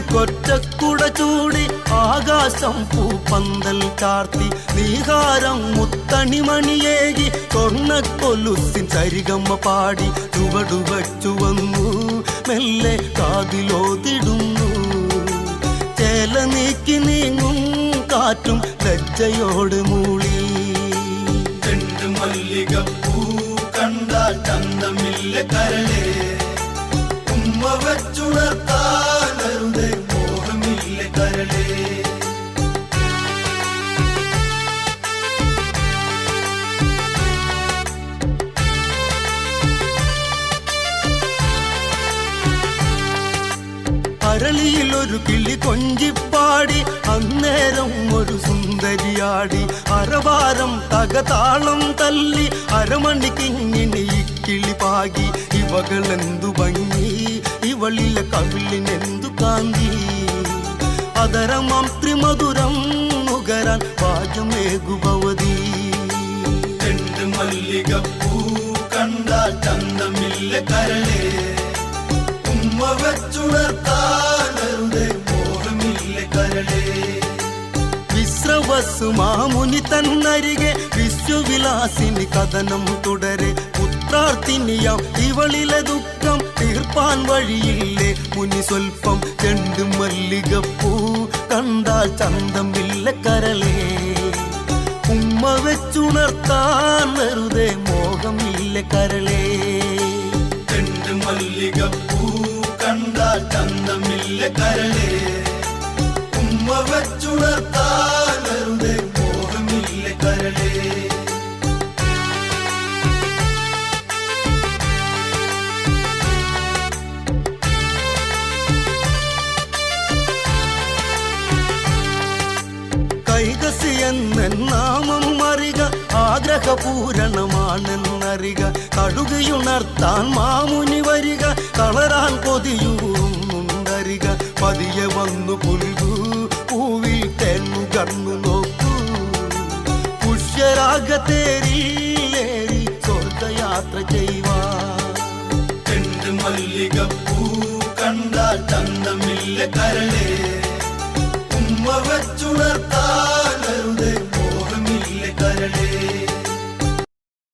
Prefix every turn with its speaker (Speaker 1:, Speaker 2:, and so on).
Speaker 1: അനവധി വെൺകൊറ്റക്കുട ചൂടി ആകാശം പൂപ്പന്തൽ ചാർത്തി നീഹാരം മുത്തണിമണിയേകി സ്വർണക്കൊലുസിൻ സരിഗമ്മ പാടി ചുവടുവച്ചു വന്നു മെല്ലെ കാതിലോതിടുന്നു. ചേല നീക്കി നീങ്ങും കാറ്റും ലജ്ജയോട് മൂളി. ചെണ്ടു പൂ കണ്ട ചന്തമില്ല കരളേ. ഉമ്മ വെച്ചുണർത്താനരുതേ അരളിയിൽ ഒരു കിളി കൊഞ്ചിപ്പാടി അന്നേരം ഒരു സുന്ദരിയാടി. അരവാരം തകതാളം തല്ലി അരമണിക്കിങ്ങിനി കിളി പാകി. ഇവകളെന്തു ഭംഗി ഇവളിലെ കവിളിനെന്തു കാന്തി. അതരമാം ത്രിമധുരം വിശ്രവസ് മാമുനി തന്നരികെ വിശ്വവിലാസിനി കഥനം തുടരെ. പുത്രാർത്ഥിനിയാം ഇവളിലെ ദുഃഖം തീർപ്പാൻ വഴിയില്ലേ. മുനി സ്വൽപ്പം ചെണ്ടു മല്ലികപ്പൂ കണ്ടാൽ ചന്തമില്ല കരളേ ഉമ്മ വെച്ചുണർത്താൻ വെറുതെ മോഹമില്ല കരളേ. ചെണ്ടു മല്ലികപ്പൂ കണ്ടാൽ ചന്തമില്ല കരളേ ഉമ്മ വെച്ചുണർത്താൻ നാമം കടുകയുണർത്താൻ മാമുനി വരിക കളരാൻ കൊതിയൂറുന്നുണ്ടരിക പതിയെ വന്നു പുൽകൂ പൂവിൽ തെന്നു കണ്ണു പുഷ്യരാഗത്തേരിലേറി സ്വർഗയാത്ര ചെയ്യുവാ ചെണ്ടു മല്ലികപ്പൂ കണ്ടാൽ ചന്തമില്ല കരളേ. ഉമ്മ വെച്ചുണർത്താൻ